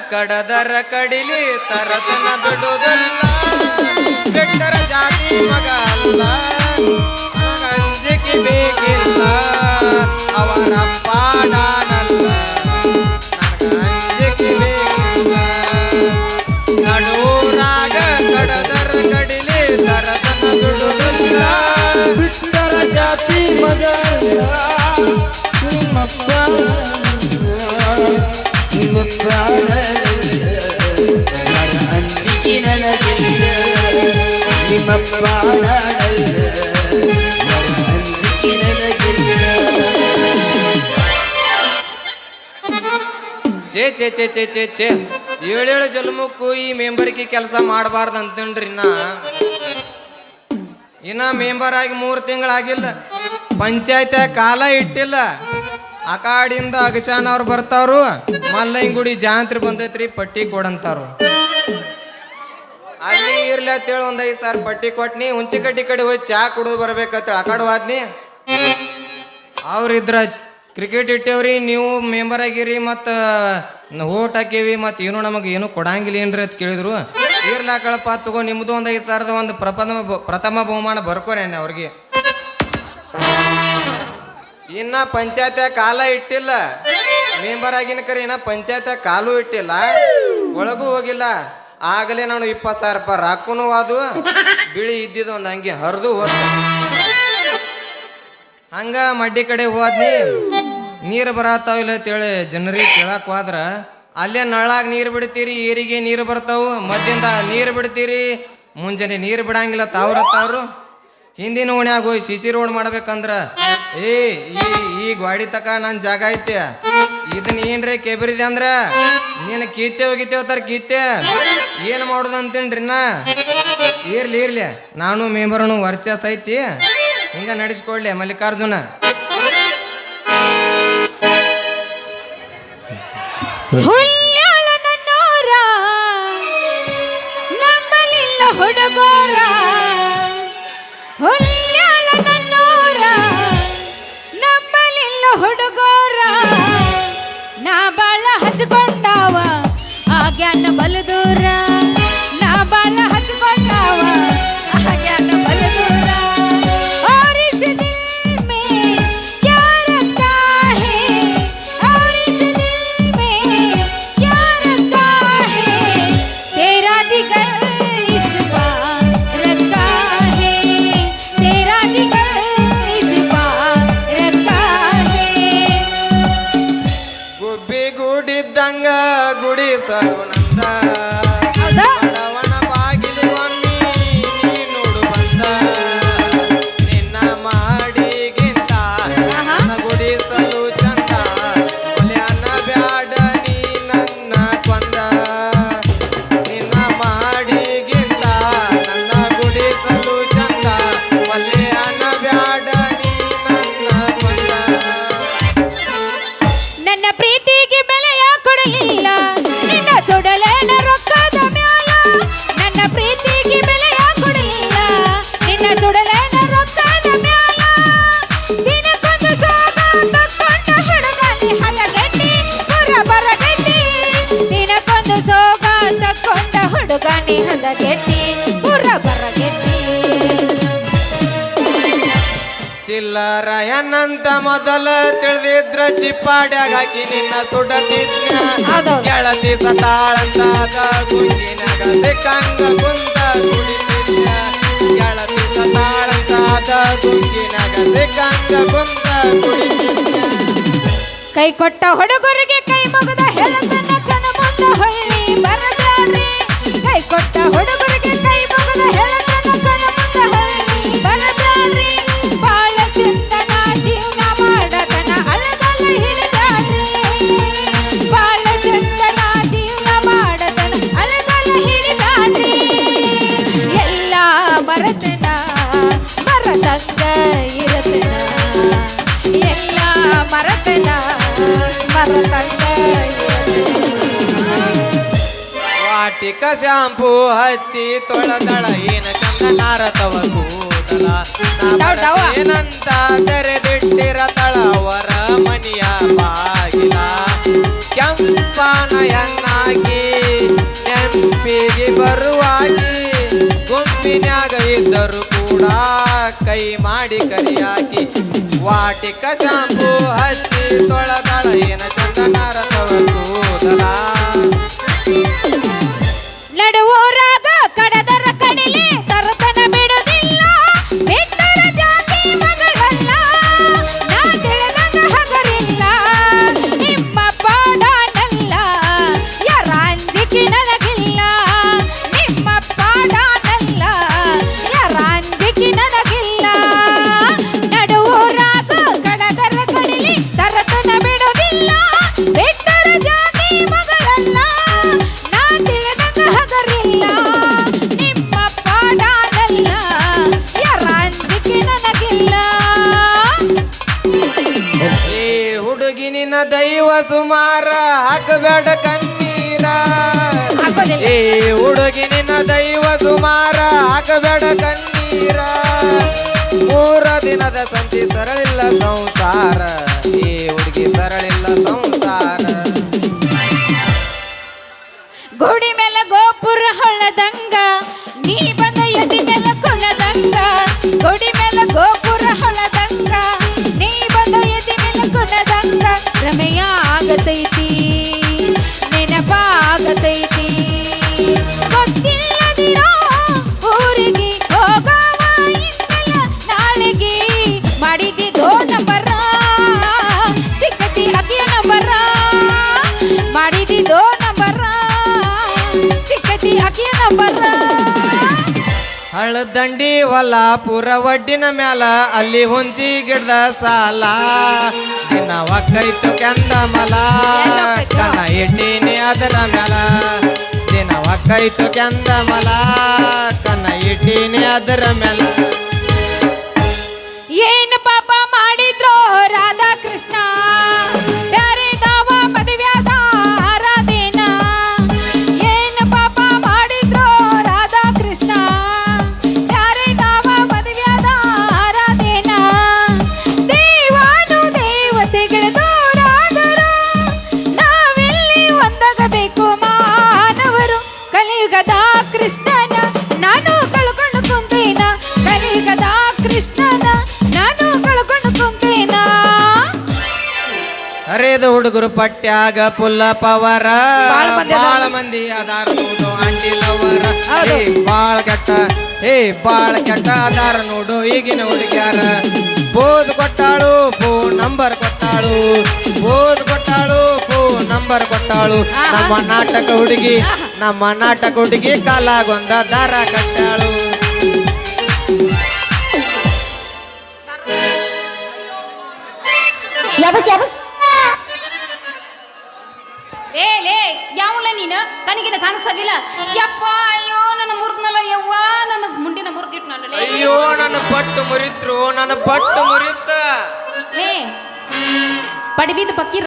ಕಡದರ ಕಡಿಲಿ ತರತನ ಬಿಡುವುದಲ್ಲ ಬೆಟ್ಟರ ಜಾತಿ ಮಗ ಅಲ್ಲ. ಅಂಜಿಕೆ ಬೇಕಿಲ್ಲ. ಅವನ ಪಾಡಾನಲ್ಲ ಚೇ ಚೇ ಚೇ ಚೇ ಚೇ ಚೇ ಏಳೇಳು ಜನ್ಮಕ್ಕೂ ಈ ಮೆಂಬರ್ಗೆ ಕೆಲಸ ಮಾಡಬಾರ್ದು ಅಂತೇನ್ರಿ ಇನ್ನ ಇನ್ನ ಮೆಂಬರ್ ಆಗಿ ಮೂರು ತಿಂಗಳಾಗಿಲ್ಲ. ಪಂಚಾಯತ್ ಕಾಲ ಇಟ್ಟಿಲ್ಲ. ಆ ಕಾಡಿಂದ ಅಗಶಾನ್ ಅವ್ರು ಬರ್ತಾವ್ರು ಮಲ್ಲಂಗುಡಿ ಜಾತ್ರೆ ಬಂದೈತ್ರಿ, ಪಟ್ಟಿ ಕೊಡಂತಾರು ಅಲ್ಲಿ ಇರ್ಲಿ ಅಂತೇಳಿ ಒಂದ್ ಐದು ಸಾವಿರ ಪಟ್ಟಿ ಕೊಟ್ನಿ ಹುಂಚಿ ಕಟ್ಟಿ ಕಡೆ ಹೋಗಿ ಚಾ ಕುಡಿದು ಬರ್ಬೇಕಂತೇಳಿ ಆ ಕಡೆ ಅವ್ರಿದ್ರ ಕ್ರಿಕೆಟ್ ಇಟ್ಟೇವ್ರಿ, ನೀವು ಮೆಂಬರ್ ಆಗಿರಿ ಮತ್ತು ಓಟ್ ಹಾಕೇವಿ ಮತ್ತು ಏನು ನಮಗೆ ಏನು ಕೊಡಂಗಿಲ್ಲ ಏನ್ರಿ ಅಂತ ಕೇಳಿದ್ರು. ಇರ್ಲಾಕಳಪ್ಪ ತಗೋ ನಿಮ್ದು ಒಂದು ಐದು ಸಾವಿರದ ಒಂದು ಪ್ರಥಮ ಪ್ರಥಮ ಬಹುಮಾನ ಬರ್ಕೋರೇನೆ ಅವ್ರಿಗೆ. ಇನ್ನ ಪಂಚಾಯತ್ ಕಾಲ ಇಟ್ಟಿಲ್ಲ. ಮೆಂಬರ್ ಆಗಿನ ಕರೆ ಇನ್ನ ಪಂಚಾಯತ್ ಕಾಲು ಇಟ್ಟಿಲ್ಲ. ಒಳಗೂ ಹೋಗಿಲ್ಲ. ಆಗಲೇ ನಾನು ಇಪ್ಪತ್ತು ಸಾವಿರ ರೂಪಾಯಿ ರಾಕುನು ಅದು ಬಿಳಿ ಇದ್ದಿದ್ದು ಒಂದು ಹಂಗೆ ಹರಿದು ಹೋದ ಹಂಗ ಮಡ್ಡಿ ಕಡೆ ಹೋದ್ನಿ. ನೀರು ಬರತ್ತಾವಿಲ್ಲ ಅಂತೇಳಿ ಜನರಿಗೆ ಕೇಳಕ್ ಹೋದ್ರ, ಅಲ್ಲೇ ನಳ್ಳಾಗ ನೀರು ಬಿಡ್ತೀರಿ, ಏರಿಗೆ ನೀರು ಬರ್ತಾವು. ಮದ್ದಿಂದ ನೀರು ಬಿಡ್ತೀರಿ. ಮುಂಜಾನೆ ನೀರು ಬಿಡಂಗಿಲ್ಲ ತಾವ್ರತ್ತಾವ್ರು ಹಿಂದಿನ ಓಣ್ಯಾಗ ಹೋಗಿ ಸಿ ಸಿ ರೋಡ್ ಮಾಡ್ಬೇಕಂದ್ರ? ಏ, ಈ ಗಾಡಿ ತಕ ನನ್ನ ಜಾಗ ಐತೆ. ಇದನ್ನ ಏನ್ರಿ ಕೆಬರಿದೆ ಅಂದ್ರ? ನೀನು ಕೀತೆ ಹೋಗಿತ್ತೇವ ತರ ಕೀತೆ. ಏನು ಮಾಡೋದು ಅಂತೇನ್ರಿ ನಾ ಇರ್ಲಿ ಇರ್ಲಿ. ನಾನು ಮೆಂಬರ್ನು ವರ್ಚಸ್ ಐತಿ. ಹಿಂಗ ನಡೆಸ್ಕೊಡ್ಲಿ ಮಲ್ಲಿಕಾರ್ಜುನ. ಹುಲ್ಯಾಳ সারুল ತಕ್ಕೊಂಡ ಹಂದ ಗೆಟ್ಟಿ ಬರ ಗೆಟ್ಟಿ ಚಿಲ್ಲರ ಎನ್ನಂತ ಮೊದಲ ತಿಳಿದಿದ್ರ ಚಿಪ್ಪಾಡ್ಯಾಗ ಹಾಕಿ ನಿನ್ನ ಸುಡತಿದ್ನ ಹೌದೌದು. ಗೆಳತಿ ಸತಾಳಂತಾದ ಗುಂಗಿನಾಗ ಸಿಕ್ಕಂಗ ಕುಂತ ಕುಡಿತಿದ್ನ ಗೆಳತಿ ಸತಾಳಂತಾದ ಗುಂಗಿನಾಗ ಸಿಕ್ಕಂಗ ಕುಂತ ಕುಡಿತಿದ್ನ ಕೈ ಕೊಟ್ಟ ಹುಡುಗರಿಗೆ ಕೈ ಮುಗಿದ ವಾಟಿಕ ಶಾಂಪೂ ಹಚ್ಚಿ ತೊಳೆದಳ. ಏನ ಚಂದ ನಾರತವ ಕೂದಲ. ಏನಂತ ತೆರೆದಿಟ್ಟಿರ ತಳವರ ಮನಿಯ ಬಾಗಿಲ. ಕೆಂಪಾನ ಕೆಂಪಿಗೆ ನೆಂಪಿಗೆ ಬರುವಾಗಿ ಗುಂಪಿನ್ಯಾಗ ಇದ್ದರು ಕೂಡ ಕೈ ಮಾಡಿ ಕರಿಯಾಕಿ. ವಾಟಿಕ ಶಾಂಪು ಹಚ್ಚಿ ತೊಳದಳ. ಏನ ಚಂದನಾರ ತವ ಕೂದಲ. ದೈವ ಸುಮಾರ ಆಗಬೇಡ ಕಣ್ಣೀರ. ಮೂರ ದಿನದ ಸಂತಿ ಸರಳಿಲ್ಲ ಸಂಸಾರ. ಈ ಹುಡುಗಿ ಸರಳಿಲ್ಲ ಸಂಸಾರ. ಗೋಡಿ ಮೇಲೆ ಗೋಪುರ ಹೊಳ್ಳದಂಗ, ನೀ ಬಂದ ಎದಿ ಮೇಲೆ ಕುಣದಂಗ ಹಳದಂಡಿ ಪೂರ ಒಡ್ಡಿನ ಮ್ಯಾಲ ಅಲ್ಲಿ ಹುಂಚಿ ಗಿಡದ ಸಾಲ. ದಿನ ಒಕ್ಕೈತು ಕೆಂದ ಮಲ. ಕಣ ಇಟ್ಟೀನಿ ಅದರ ಮ್ಯಾಲ. ದಿನ ಒಕ್ಕೈತು ಕೆಂದ ಮಲ. ಕಣ ಇಟ್ಟೀನಿ ಅದರ ಮ್ಯಾಲ. ಏನು ಹರಿದು ಹುಡುಗರು ಪಟ್ಯಾಗ ಪುಲ್ಲ ಪವರ ಬಾಳ್ ಮಂದಿ ಅದಾರ. ಬಾಳ ಮಂದಿ ಅದಾರ ನೋಡು ಅಂಟಿ ಲವರ ಏ ಬಾಳ ಕೆಟ್ಟ ಏ ಬಾಳ ಕೆಟ್ಟ ಅದಾರ ನೋಡು ಈಗಿನ ಹುಡುಗ್ಯಾರ. ಬೋದ್ ಕೊಟ್ಟಾಳು ಫೋನ್ ನಂಬರ್ ಕೊಟ್ಟಾಳು. ಬೋದ್ ಕೊಟ್ಟಾಳು ಫೋನ್ ನಂಬರ್ ಕೊಟ್ಟಾಳು. ನಮ್ಮ ನಾಟಕ ಹುಡುಗಿ ನಮ್ಮ ನಾಟಕ ಹುಡುಗಿ ಕಾಲಾಗೊಂದ ದಾರ ಕಟ್ಟಾಳು. ಲೇ ಲೇ ಯಾವಲ್ಲ ನೀನು? ಕಣಗಿನ ಕಾಣಿಸೋದಿಲ್ಲ ಯಪ್ಪ ಅಯ್ಯೋ ನನ್ನ ಮುರಿದ್ನಲ್ಲ ಯವ್ವ ನನ್ನ ಮುಂಡಿನ ಮುರಿದಿಟ್ನಲ್ಲ ಅಯ್ಯೋ ನನ್ನ ಪಟ್ಟು ಮುರಿತ್ರು ನನ್ನ ಪಟ್ಟು ಮುರಿತ. ಲೇ ಪಡಿಬಿದ ಪಕ್ಕಿ